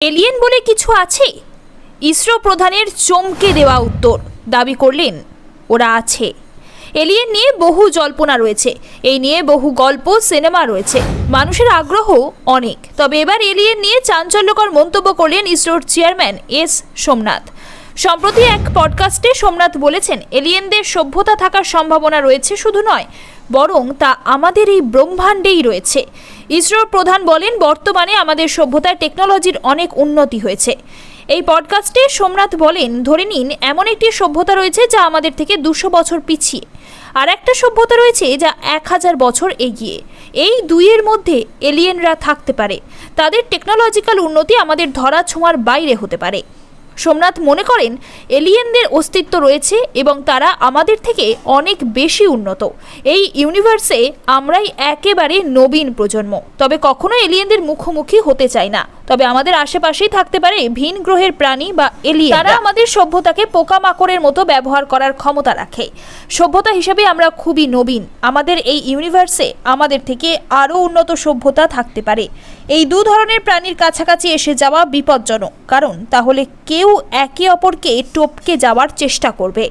Alien বলে কিছু আছে? ইসরো প্রধানের চমকে দেওয়া উত্তর। দাবি করলেন, ওরা আছে। এলিয়েন নিয়ে বহু জল্পনা রয়েছে। এই নিয়ে বহু গল্প, সিনেমা রয়েছে। মানুষের আগ্রহ অনেক। তবে এবার এলিয়েন নিয়ে চাঞ্চল্যকর মন্তব্য করলেন ইসরোর চেয়ারম্যান এস সোমনাথ। সম্প্রতি এক পডকাস্টে সোমনাথ বলেছেন, এলিয়েনদের সভ্যতা থাকার সম্ভাবনা রয়েছে শুধু নয়, বরং তা আমাদের এই ব্রহ্মাণ্ডেই রয়েছে। ইসরোর প্রধান বলেন, বর্তমানে আমাদের সভ্যতার টেকনোলজির অনেক উন্নতি হয়েছে। এই পডকাস্টে সোমনাথ বলেন, ধরে নিন, এমন একটি সভ্যতা রয়েছে যা আমাদের থেকে দুশো বছর পিছিয়ে, আর একটা সভ্যতা রয়েছে যা এক হাজার বছর এগিয়ে। এই দুইয়ের মধ্যে এলিয়েনরা থাকতে পারে। তাদের টেকনোলজিক্যাল উন্নতি আমাদের ধরা ছোঁয়ার বাইরে হতে পারে। সোমনাথ মনে করেন এলিয়েনদের অস্তিত্ব রয়েছে এবং তারা আমাদের থেকে অনেক বেশি উন্নত। এই ইউনিভার্সে আমরাই একেবারে নবীন প্রজন্ম। তবে কখনো এলিয়েনদের মুখোমুখি হতে চাই না। তবে আমাদের আশেপাশেই থাকতে পারে ভিন গ্রহের প্রাণী বা এলিয়েন। তারা আমাদের সভ্যতাকে পোকামাকড়ের মতো ব্যবহার করার ক্ষমতা রাখে। সভ্যতা হিসেবে আমরা খুবই নবীন। আমাদের এই ইউনিভার্সে আমাদের থেকে আরও উন্নত সভ্যতা থাকতে পারে। এই দু ধরনের প্রাণীর কাছাকাছি এসে যাওয়া বিপজ্জনক। কারণ তাহলে কেউ একে অপরকে টপকে যাওয়ার চেষ্টা করবে।